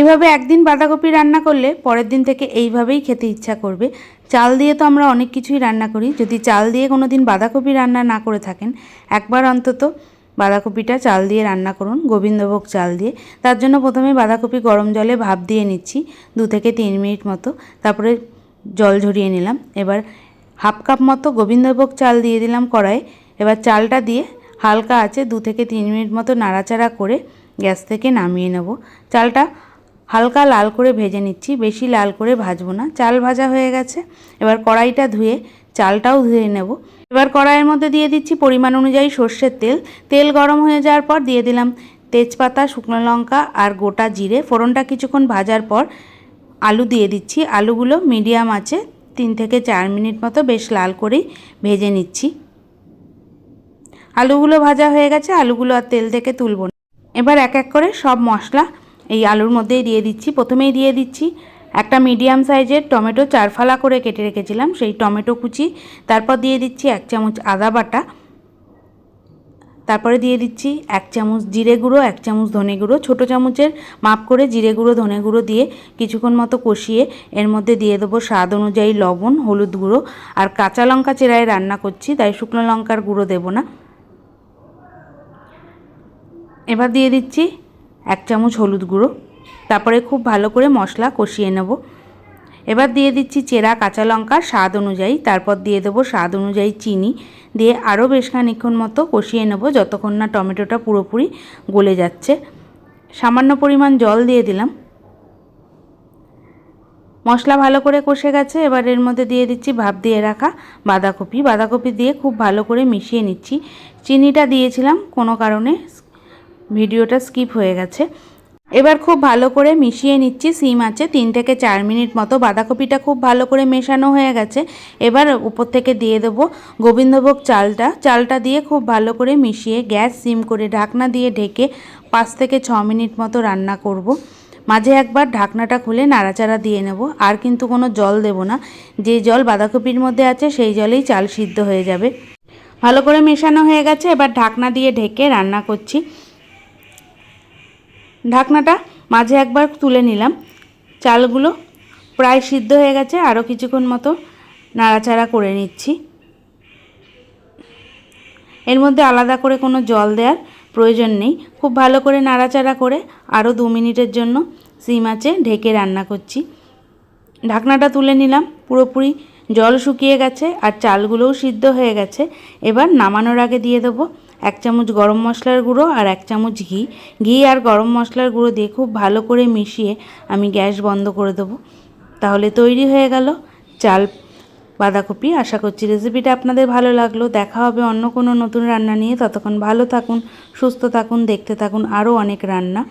এভাবে একদিন বাঁধাকপি রান্না করলে পরের দিন থেকে এইভাবেই খেতে ইচ্ছা করবে। চাল দিয়ে তো আমরা অনেক কিছুই রান্না করি। যদি চাল দিয়ে কোনো দিন বাঁধাকপি রান্না না করে থাকেন, একবার অন্তত বাঁধাকপিটা চাল দিয়ে রান্না করুন, গোবিন্দভোগ চাল দিয়ে। তার জন্য প্রথমে বাঁধাকপি গরম জলে ভাপ দিয়ে নিচ্ছি, দু থেকে তিন মিনিট মতো। তারপরে জল ঝরিয়ে নিলাম। এবার হাফ কাপ মতো গোবিন্দভোগ চাল দিয়ে দিলাম কড়াই এবার চালটা দিয়ে হালকা আছে দু থেকে তিন মিনিট মতো নাড়াচাড়া করে গ্যাস থেকে নামিয়ে নেব। চালটা হালকা লাল করে ভেজে নিচ্ছি, বেশি লাল করে ভাজবো না। চাল ভাজা হয়ে গেছে, এবার কড়াইটা ধুয়ে চালটাও ধুয়ে নেব। এবার কড়াইয়ের মধ্যে দিয়ে দিচ্ছি পরিমাণ অনুযায়ী সর্ষের তেল। তেল গরম হয়ে যাওয়ার পর দিয়ে দিলাম তেজপাতা, শুকনো লঙ্কা আর গোটা জিরে। ফোড়নটা কিছুক্ষণ ভাজার পর আলু দিয়ে দিচ্ছি। আলুগুলো মিডিয়াম আছে, তিন থেকে চার মিনিট মতো বেশ লাল করেই ভেজে নিচ্ছি। আলুগুলো ভাজা হয়ে গেছে, আলুগুলো আর তেল থেকে তুলব না। এবার এক এক করে সব মশলা এই আলুর মধ্যেই দিয়ে দিচ্ছি। প্রথমেই দিয়ে দিচ্ছি একটা মিডিয়াম সাইজের টমেটো চারফালা করে কেটে রেখেছিলাম, সেই টমেটো কুচি। তারপর দিয়ে দিচ্ছি এক চামচ আদা বাটা। তারপরে দিয়ে দিচ্ছি এক চামচ জিরে গুঁড়ো, এক চামচ ধনে গুঁড়ো। ছোটো চামচের মাপ করে জিরে গুঁড়ো, ধনে গুঁড়ো দিয়ে কিছুক্ষণ মতো কষিয়ে এর মধ্যে দিয়ে দেবো স্বাদ অনুযায়ী লবণ, হলুদ গুঁড়ো। আর কাঁচা লঙ্কা চেরায় রান্না করছি, তাই শুকনো লঙ্কার গুঁড়ো দেবো না। এবার দিয়ে দিচ্ছি চামচ হলুদ গুঁড়ো। তারপরে খুব ভালো করে মশলা কষিয়ে নেব। এবার দিয়ে দিচ্ছি চেরা কাঁচা লঙ্কা স্বাদ অনুযায়ী। তারপর দিয়ে দেবো স্বাদ অনুযায়ী চিনি। দিয়ে আরও বেশ খানিক্ষণ মতো কষিয়ে নেব যতক্ষণ না টমেটোটা পুরোপুরি গলে যাচ্ছে। সামান্য পরিমাণ জল দিয়ে দিলাম। মশলা ভালো করে কষে গেছে। এবার এর মধ্যে দিয়ে দিচ্ছি ভাপ দিয়ে রাখা বাঁধাকপি। বাঁধাকপি দিয়ে খুব ভালো করে মিশিয়ে নিচ্ছি। চিনিটা দিয়েছিলাম কোনো কারণে ভিডিওটা স্কিপ হয়ে গেছে। এবার খুব ভালো করে মিশিয়ে নিচ্ছি, সিম আছে, তিন থেকে চার মিনিট মতো। বাঁধাকপিটা খুব ভালো করে মেশানো হয়ে গেছে। এবার উপর থেকে দিয়ে দেবো গোবিন্দভোগ চালটা। চালটা দিয়ে খুব ভালো করে মিশিয়ে গ্যাস, সিম করে ঢাকনা দিয়ে ঢেকে পাঁচ থেকে ছ মিনিট মতো রান্না করব। মাঝে একবার ঢাকনাটা খুলে নাড়াচাড়া দিয়ে নেব। আর কিন্তু কোনো জল দেব না। যে জল বাঁধাকপির মধ্যে আছে, সেই জলেই চাল সিদ্ধ হয়ে যাবে। ভালো করে মেশানো হয়ে গেছে। এবার ঢাকনা দিয়ে ঢেকে রান্না করছি। ঢাকনাটা মাঝে একবার তুলে নিলাম। চালগুলো প্রায় সিদ্ধ হয়ে গেছে আরও কিছুক্ষণ মতো নাড়াচাড়া করে নিচ্ছি। এর মধ্যে আলাদা করে কোনো জল দেওয়ার প্রয়োজন নেই। খুব ভালো করে নাড়াচাড়া করে আরও দু মিনিটের জন্য সিম আছে, ঢেকে রান্না করছি। ঢাকনাটা তুলে নিলাম, পুরোপুরি জল শুকিয়ে গেছে আর চালগুলোও সিদ্ধ হয়ে গেছে। এবার নামানোর আগে দিয়ে দেবো এক চামচ গরম মশলার গুঁড়ো আর এক চামচ ঘি। ঘি আর গরম মশলার গুঁড়ো দিয়ে খুব ভালো করে মিশিয়ে আমি গ্যাস বন্ধ করে দেবো। তাহলে তৈরি হয়ে গেল চাল বাঁধাকপি। আশা করছি রেসিপিটা আপনাদের ভালো লাগল। দেখা হবে অন্য কোনো নতুন রান্না নিয়ে। ততক্ষণ ভালো থাকুন, সুস্থ থাকুন, দেখতে থাকুন আরও অনেক রান্না।